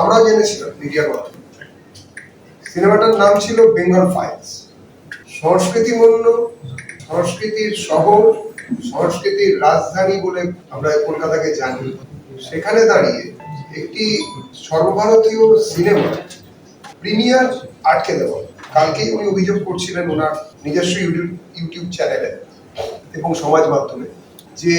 আমরাও জেনেছিলাম মিডিয়ার মাধ্যমে সিনেমাটার নাম ছিল বেঙ্গল ফাইলস। সংস্কৃতি মূল্য, সংস্কৃতির শহর, সংস্কৃতির রাজধানী বলে আমরা কলকাতাকে জানি। সেখানে দাঁড়িয়ে একটি সর্বভারতীয় সিনেমা প্রিমিয়ার আটকে দেওয়া। কালকেই উনি অভিযোগ করছিলেন ওনার নিজস্ব ইউটিউব ইউটিউব চ্যানেলে এবং সমাজ মাধ্যমে যে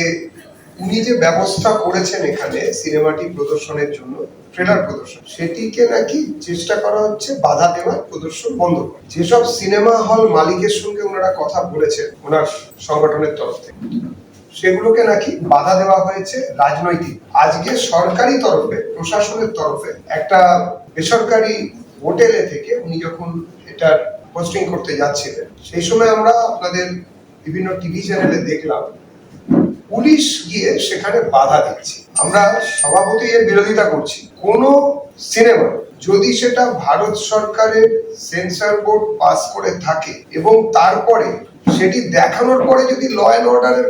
উনি যে ব্যবস্থা করেছেন এখানে সিনেমাটি প্রদর্শনের জন্য, ট্রেলার প্রদর্শন, সেটিকে নাকি চেষ্টা করা হচ্ছে, বাধা দেওয়ার প্রদর্শন বন্ধ করা। যেসব সিনেমা হল মালিকের সঙ্গে ওনারা কথা বলেছেন, ওনার সংগঠনের তরফ থেকে, সেগুলোকে নাকি বাধা দেওয়া হয়েছে রাজনৈতিক আজকে সরকারি তরফে, প্রশাসনের তরফে, একটা বেসরকারি হোটেলে থেকে উনি যখন এটার পোস্টিং করতে যাচ্ছিলেন, সেই সময় আমরা আপনাদের বিভিন্ন টিভি চ্যানেলে দেখলাম পুলিশ গিয়ে সেখানে বাধা দিচ্ছে। আমরা সভাপতি এর বিরোধিতা করছি। কোন সিনেমা যদি সেটা ভারত সরকারের সেন্সর বোর্ড পাস করে থাকে এবং তারপরে সেটি দেখানোর পরে যদি ল অ্যান্ড অর্ডারের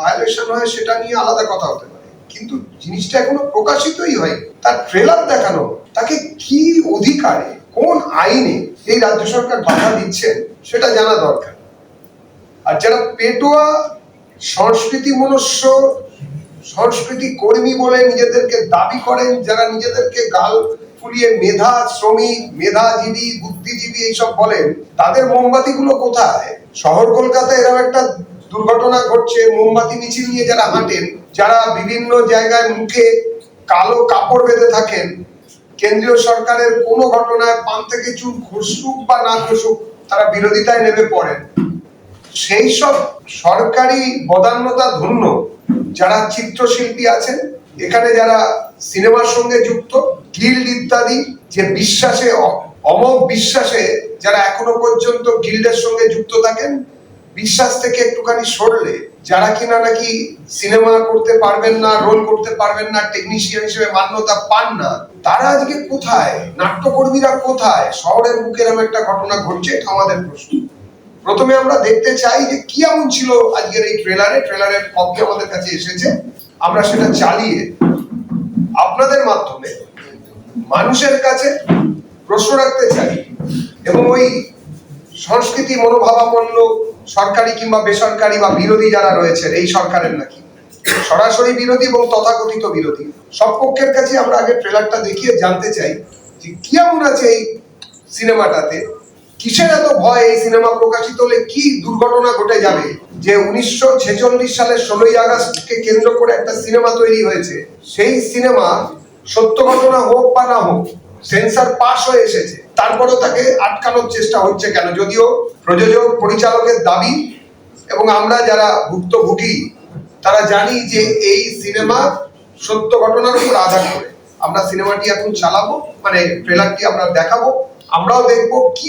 ভায়োলেশন হয়, সেটা নিয়ে আলাদা কথা হতে পারে। কিন্তু জিনিসটা এখনও প্রকাশিতই হয় তার ট্রেলার দেখানো, তাকে কি অধিকারে, কোন আইনে এই রাজ্য সরকার বাধা দিচ্ছেন, সেটা জানা দরকার। আর যারা পেটোয়া সংস্কৃতি মনুষ্য, সংস্কৃতি কর্মী বলে নিজেদেরকে দাবি করেন, যারা নিজেদেরকে গাল ফুলিয়ে মেধা শ্রমিক মেধাজীবী, বুদ্ধিজীবী এইসব বলেন, তাদের মোমবাতিগুলো কোথায়? শহর কলকাতায় এরকম একটা দুর্ঘটনা ঘটছে, মোমবাতি মিছিল নিয়ে যারা হাঁটেন, যারা বিভিন্ন জায়গায় মুখে কালো কাপড় বেঁধে থাকেন, কেন্দ্রীয় সরকারের কোনো ঘটনায় পান থেকে চুল ঘুষুক বা না ঘুষুক, তারা বিরোধিতায় নেমে পড়েন। সেই সব সরকারি বদান্যতা ধন্য যারা চিত্রশিল্পী আছেন, এখানে যারা সিনেমার সঙ্গে যুক্ত, গিল্ড ইত্যাদি, যে বিশ্বাসে, অমোঘ বিশ্বাসে যারা এখনও পর্যন্ত গিল্ডের সঙ্গে যুক্ত থাকেন, বিশ্বাস থেকে একটুখানি সরলে যারা কিনা নাকি সিনেমা করতে পারবেন না, রোল করতে পারবেন না টেকনিশিয়ান হিসেবে মান্যতা পান না, তারা আজকে কোথায়? নাট্যকর্মীরা কোথায়? শহরের এরকম একটা ঘটনা ঘটছে এটা আমাদের প্রশ্ন। প্রথমে আমরা দেখতে চাই যে কি এমন ছিল আজকের এই ট্রেলারে ট্রেলারের কপি আমাদের কাছে এসেছে। আমরা সেটা চালিয়ে আপনাদের মাধ্যমে মানুষের কাছে প্রশ্ন রাখতে চাই। এবং ওই সংস্কৃতি মনোভাবাপন্ন সরকারি কিংবা বেসরকারি বা বিরোধী যারা রয়েছেন, এই সরকারের নাকি, সরাসরি বিরোধী এবং তথাকথিত বিরোধী, সব পক্ষের কাছে আমরা আগে ট্রেলারটা দেখিয়ে জানতে চাই যে কি এমন আছে এই সিনেমাটাতে কিসের এত ভয় এই সিনেমা প্রকাশিত হলে কি দুর্ঘটনা ঘটে যাবে? যে উনিশশো ছেচল্লিশ সালের ষোলোই আগস্টকে কেন্দ্র করে একটা সিনেমা তৈরি হয়েছে। সেই সিনেমা সত্য ঘটনা হোক বা না হোক, সেন্সার পাস হয়ে এসেছে। তারপরেও তাকে আটকানোর চেষ্টা হচ্ছে কেন? যদিও প্রযোজক, পরিচালকের দাবি, এবং আমরা যারা ভুক্তভোগী, তারা জানি যে এই সিনেমা সত্য ঘটনার উপর আধার করে। আমরা সিনেমাটি এখন চালাবো মানে ট্রেলারটি আমরা দেখাবো, আমরাও দেখব কি